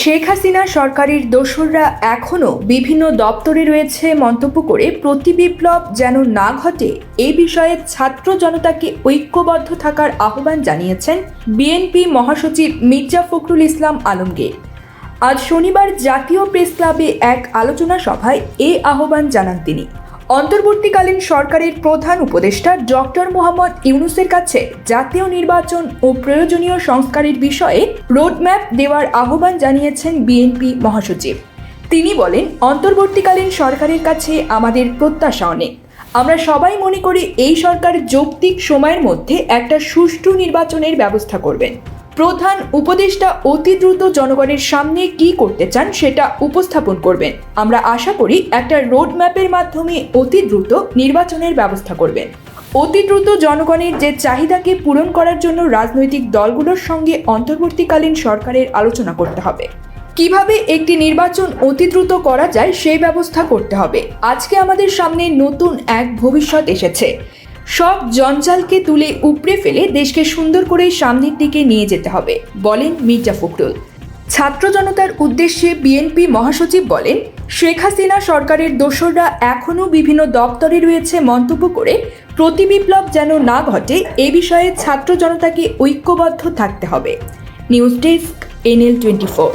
শেখ হাসিনা সরকারের দোসররা এখনও বিভিন্ন দপ্তরে রয়েছে মন্তব্য করে প্রতি বিপ্লব যেন না ঘটে, এ বিষয়ে ছাত্র জনতাকে ঐক্যবদ্ধ থাকার আহ্বান জানিয়েছেন বিএনপি মহাসচিব মির্জা ফখরুল ইসলাম আলমগীর। আজ শনিবার জাতীয় প্রেস ক্লাবে এক আলোচনা সভায় এই আহ্বান জানান তিনি। অন্তর্বর্তীকালীন সরকারের প্রধান উপদেষ্টা ডক্টর মোহাম্মদ ইউনুসের কাছে জাতীয় নির্বাচন ও প্রয়োজনীয় সংস্কারের বিষয়ে রোডম্যাপ দেওয়ার আহ্বান জানিয়েছেন বিএনপি মহাসচিব। তিনি বলেন, অন্তর্বর্তীকালীন সরকারের কাছে আমাদের প্রত্যাশা অনেক। আমরা সবাই মনে করি এই সরকার যৌক্তিক সময়ের মধ্যে একটা সুষ্ঠু নির্বাচনের ব্যবস্থা করবেন। প্রধান উপদেষ্টা অতি দ্রুত জনগণের সামনে কি করতে চান সেটা উপস্থাপন করবেন। আমরা আশা করি একটা রোড ম্যাপের মাধ্যমে অতি দ্রুত নির্বাচনের ব্যবস্থা করবেন। অতি দ্রুত জনগণের যে চাহিদাকে পূরণ করার জন্য রাজনৈতিক দলগুলোর সঙ্গে অন্তর্বর্তীকালীন সরকারের আলোচনা করতে হবে। কীভাবে একটি নির্বাচন অতি দ্রুত করা যায় সেই ব্যবস্থা করতে হবে। আজকে আমাদের সামনে নতুন এক ভবিষ্যৎ এসেছে। সব জঞ্জালকে তুলে উপড়ে ফেলে দেশকে সুন্দর করে সামনের দিকে নিয়ে যেতে হবে, বলেন মির্জা ফখরুল। ছাত্র জনতার উদ্দেশ্যে বিএনপি মহাসচিব বলেন, শেখ হাসিনা সরকারের দোসররা এখনও বিভিন্ন দপ্তরে রয়েছে মন্তব্য করে প্রতি বিপ্লব যেন না ঘটে, এ বিষয়ে ছাত্র জনতাকে ঐক্যবদ্ধ থাকতে হবে। News desk, NL twenty four.